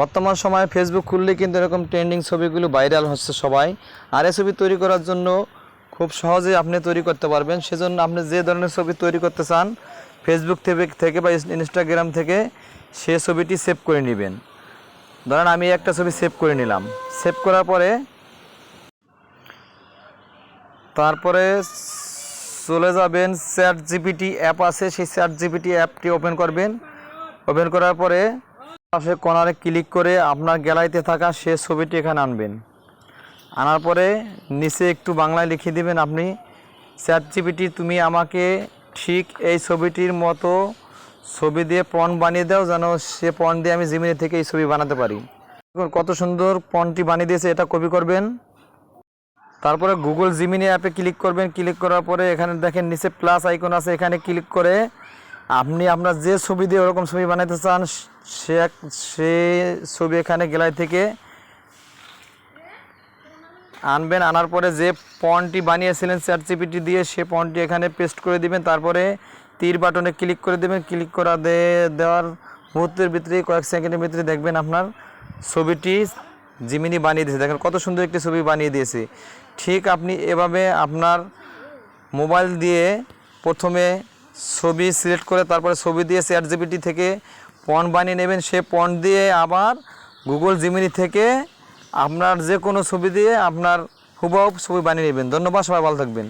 বর্তমান সময়ে ফেসবুক খুললে কিন্তু এরকম ট্রেন্ডিং ছবিগুলো ভাইরাল হচ্ছে সবাই। আর এই ছবি তৈরি করার জন্য খুব সহজেই আপনি তৈরি করতে পারবেন। সেজন্য আপনি যে ধরনের ছবি তৈরি করতে চান ফেসবুক থেকে বা ইনস্টাগ্রাম থেকে, সে ছবিটি সেভ করে নেবেন। ধরেন আমি একটা ছবি সেভ করে নিলাম। সেভ করার পরে তারপরে চলে যাবেন চ্যাট জিপিটি অ্যাপ আছে। সেই চ্যাট জিপিটি অ্যাপটি ওপেন করবেন। ওপেন করার পরে পাশে কর্নারে ক্লিক করে আপনার গ্যালারিতে থাকা সে ছবিটি এখানে আনবেন। আনার পরে নিচে একটু বাংলায় লিখে দিবেন আপনি চ্যাট জিপিটি তুমি আমাকে ঠিক এই ছবিটির মতো ছবি দিয়ে পণ বানিয়ে দাও যেন সে পণ দিয়ে আমি জিমিনি থেকে এই ছবি বানাতে পারি। কত সুন্দর পণটি বানিয়ে দিয়েছে, এটা কপি করবেন। তারপরে গুগল জিমিনি অ্যাপে ক্লিক করবেন। ক্লিক করার পরে এখানে দেখেন নিচে প্লাস আইকন আছে, এখানে ক্লিক করে আপনি আপনার যে ছবি দিয়ে ওরকম ছবি বানাতে চান, সে এক- সে ছবি এখানে গ্যালারি থেকে আনবেন। আনার পরে যে পনটি বানিয়েছিলেন চ্যাট জিপিটি দিয়ে, সে পনটি এখানে পেস্ট করে দিবেন। তারপরে তীর বাটনে ক্লিক করে দেবেন। ক্লিক করা দেওয়ার মুহূর্তের ভিতরে কয়েক সেকেন্ডের ভিতরে দেখবেন আপনার ছবিটি জিমিনি বানিয়ে দিয়েছে। দেখেন কত সুন্দর একটি ছবি বানিয়ে দিয়েছে। ঠিক আপনি এভাবে আপনার মোবাইল দিয়ে প্রথমে ছবি সিলেক্ট করে তারপরে ছবি দিয়ে চ্যাট জিপিটি থেকে পন বানিয়ে নেবেন। সে পন দিয়ে আবার গুগল জিমিনি থেকে আপনার যে কোনো ছবি দিয়ে আপনার হুবহু ছবি বানিয়ে নেবেন। ধন্যবাদ, সবাই ভালো থাকবেন।